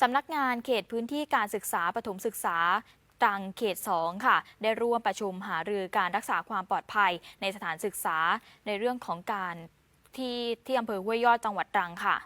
สำนักงานเขตพื้นที่การศึกษาปฐมศึกษาตรังเขต 2 ค่ะ ได้ร่วมประชุมหารือการรักษาความปลอดภัยในสถานศึกษาในเรื่องของการที่ที่อำเภอห้วยยอดจังหวัดตรังค่ะ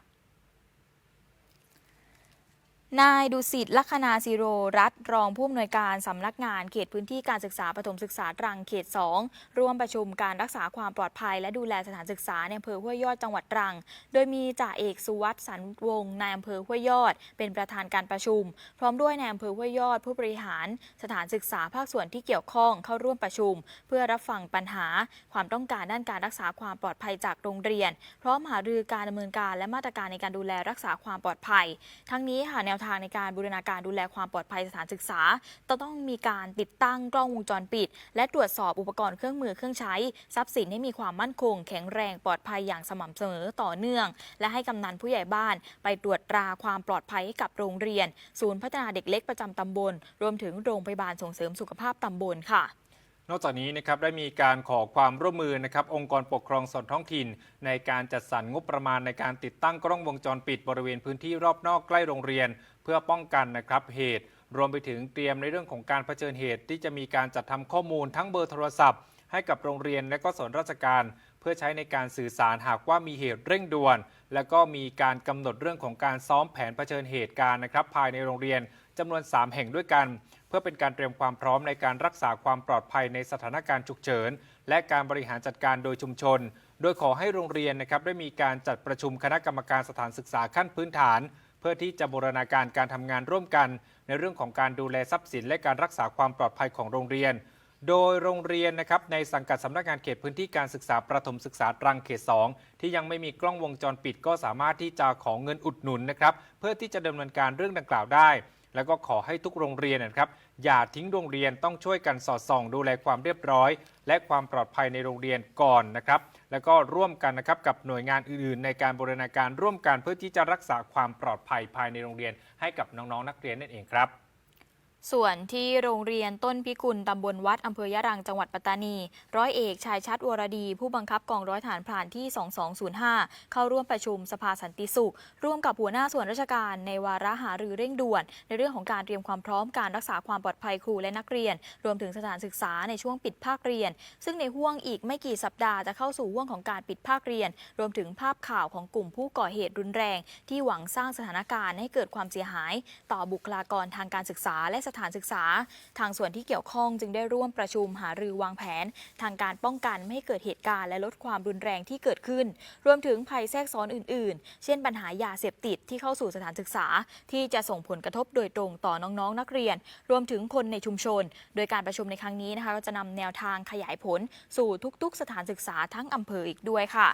นายดุสิตลัคนาซีโรรัตรองผู้อำนวยการสำนักงานเขตพื้นที่การศึกษาปฐมศึกษาตรังเขต 2 ร่วมประชุมการรักษาความปลอดภัย และดูแลสถานศึกษาในอำเภอห้วยยอดจังหวัดตรัง โดยมีจ่าเอกสุวัสด์สันวงศ์นายอำเภอห้วยยอด เป็นประธานการประชุม พร้อมด้วยนายอำเภอห้วยยอด ผู้บริหาร สถานศึกษาภาคส่วนที่เกี่ยวข้องเข้าร่วมประชุม เพื่อรับฟังปัญหา ความต้องการด้านการรักษาความปลอดภัยจากโรงเรียน พร้อมหารือการดำเนินการและมาตรการในการดูแลรักษาความปลอดภัย ทั้งนี้ค่ะแนวทางในการบูรณาการดูแลความปลอดภัยสถานศึกษาจะต้องมีการติดตั้งกล้องวงจรปิด และตรวจสอบอุปกรณ์เครื่องมือเครื่องใช้ ทรัพย์สินให้มีความมั่นคง แข็งแรงปลอดภัยอย่างสม่ำเสมอต่อเนื่อง และให้กำนันผู้ใหญ่บ้าน ไปตรวจตราความปลอดภัยให้กับโรงเรียน ศูนย์พัฒนาเด็กเล็กประจำตำบล รวมถึงโรงพยาบาลส่งเสริมสุขภาพตำบลค่ะ นอกจากนี้นะครับได้มีการขอความร่วมมือนะครับองค์กรปกครองส่วนท้องถิ่น ในการจัดสรรงบประมาณในการติดตั้งกล้องวงจรปิดบริเวณพื้นที่รอบนอกใกล้โรงเรียน เพื่อป้องกันนะครับเหตุ รวมไปถึงเตรียมในเรื่องของการเผชิญเหตุ ที่จะมีการจัดทำข้อมูลทั้งเบอร์โทรศัพท์ ให้กับโรงเรียนและก็ส่วนราชการ เพื่อใช้ในการสื่อสารหากว่ามีเหตุเร่งด่วน และก็มีการกำหนดเรื่องของการซ้อมแผนเผชิญเหตุการณ์นะครับภายในโรงเรียน จำนวน 3 แห่งด้วยกัน เพื่อเป็นการเตรียมความพร้อมในการรักษาความปลอดภัยในสถานการณ์ฉุกเฉิน และการบริหารจัดการโดยชุมชน โดยขอให้โรงเรียนนะครับได้มีการจัดประชุมคณะกรรมการสถานศึกษาขั้นพื้นฐาน เพื่อที่จะบูรณาการการทำงานร่วมกัน ในเรื่องของการดูแลทรัพย์สิน และการรักษาความปลอดภัยของโรงเรียนโดยโรงเรียนนะครับในสังกัดสำนักงานเขตพื้นที่การศึกษาประถมศึกษาตรังเขต 2 ที่ยังไม่มีกล้องวงจรปิดก็สามารถที่จะขอเงินอุดหนุนนะครับเพื่อที่จะดำเนินการเรื่องดังกล่าวได้ แล้วก็ขอให้ทุกโรงเรียนนะครับ อย่าทิ้งโรงเรียนต้องช่วยกันสอดส่อง ดูแลความเรียบร้อย และความปลอดภัยในโรงเรียนก่อนนะครับ แล้วก็ร่วมกันนะครับกับหน่วยงานอื่นๆ ในการบูรณาการร่วมกันเพื่อที่จะรักษาความปลอดภัยภายในโรงเรียน ให้กับน้องๆนักเรียนนั่นเองครับ ส่วนที่โรงเรียนต้นพิกุลตำบลวัดอำเภอยะรังจังหวัดปัตตานี ร้อยเอกชายชัดวรดี ผู้บังคับกองร้อยฐานพรานที่ 2205 เข้าร่วมประชุมสภาสันติสุข ร่วมกับหัวหน้าส่วนราชการในวาระหารือเร่งด่วน ในเรื่องของการเตรียมความพร้อมการรักษาความปลอดภัยครูและนักเรียน รวมถึงสถานศึกษาในช่วงปิดภาคเรียน ซึ่งในห่วงอีกไม่กี่สัปดาห์จะเข้าสู่ห่วงของการปิดภาคเรียน รวมถึงภาพข่าวของกลุ่มผู้ก่อเหตุรุนแรง ที่หวังสร้างสถานการณ์ให้เกิดความเสียหาย ต่อบุคลากรทางการศึกษาและสถานศึกษา ทางส่วนที่เกี่ยวข้องจึงได้ร่วมประชุมหารือวางแผน ทางการป้องกันไม่ให้เกิดเหตุการณ์และลดความรุนแรงที่เกิดขึ้น รวมถึงภัยแทรกซ้อนอื่น ๆ เช่นปัญหายาเสพติดที่เข้าสู่สถานศึกษา ที่จะส่งผลกระทบโดยตรงต่อน้อง ๆ นักเรียน รวมถึงคนในชุมชน โดยการประชุมในครั้งนี้นะคะก็จะนำแนวทางขยายผล สู่ทุก ๆ สถานศึกษาทั้งอำเภออีกด้วยค่ะ